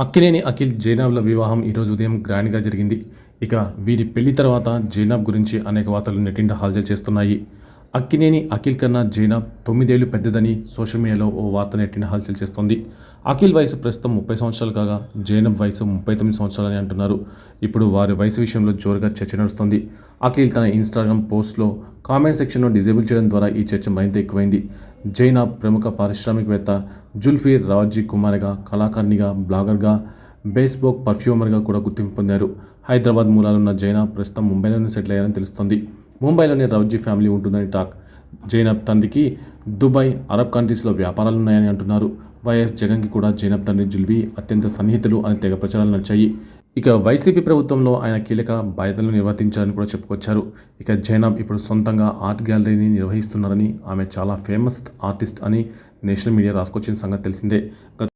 అక్కినేని అఖిల్ జైనాబ్ల వివాహం ఈరోజు ఉదయం గ్రాండ్గా జరిగింది. ఇక వీరి పెళ్ళి తర్వాత జైనాబ్ గురించి అనేక వార్తలు నెట్టింట హాల్జల్ చేస్తున్నాయి. అక్కినేని అఖిల్ కన్నా జైనాబ్ తొమ్మిదేళ్ళు పెద్దదని సోషల్ మీడియాలో ఓ వార్త నెట్టిన హాల్చల్ చేస్తోంది. అఖిల్ వయసు ప్రస్తుతం ముప్పై సంవత్సరాలు కాగా జైనబ్ వయసు ముప్పై తొమ్మిది సంవత్సరాలని అంటున్నారు. ఇప్పుడు వారి వయసు విషయంలో జోరుగా చర్చ నడుస్తోంది. అఖిల్ తన ఇన్స్టాగ్రామ్ పోస్ట్లో కామెంట్ సెక్షన్ను డిజేబుల్ చేయడం ద్వారా ఈ చర్చ మరింత ఎక్కువైంది. జైనా ప్రముఖ పారిశ్రామికవేత్త జుల్ఫీర్ రావజీ కుమార్గా కళాకారిణిగా బ్లాగర్గా బేస్బోక్ పర్ఫ్యూమర్గా కూడా గుర్తింపు పొందారు. హైదరాబాద్ మూలాలున్న జైనా ప్రస్తుతం ముంబైలోనే సెటిల్ అయ్యారని తెలుస్తోంది. ముంబైలోని రౌజీ ఫ్యామిలీ ఉంటుందని టాక్. జైనబ్ తండ్రికి దుబాయ్ అరబ్ కంట్రీస్లో వ్యాపారాలు ఉన్నాయని అంటున్నారు. వైఎస్ జగన్కి కూడా జైనబ్ తండ్రి జుల్వి అత్యంత సన్నిహితులు అని తెగ ప్రచారాలు నడిచాయి. ఇక వైసీపీ ప్రభుత్వంలో ఆయన కీలక బాధ్యతలు నిర్వర్తించారని కూడా చెప్పుకొచ్చారు. ఇక జైనబ్ ఇప్పుడు సొంతంగా ఆర్ట్ గ్యాలరీని నిర్వహిస్తున్నారని ఆమె చాలా ఫేమస్ ఆర్టిస్ట్ అని నేషనల్ మీడియా రాసుకొచ్చిన సంగతి తెలిసిందే. గత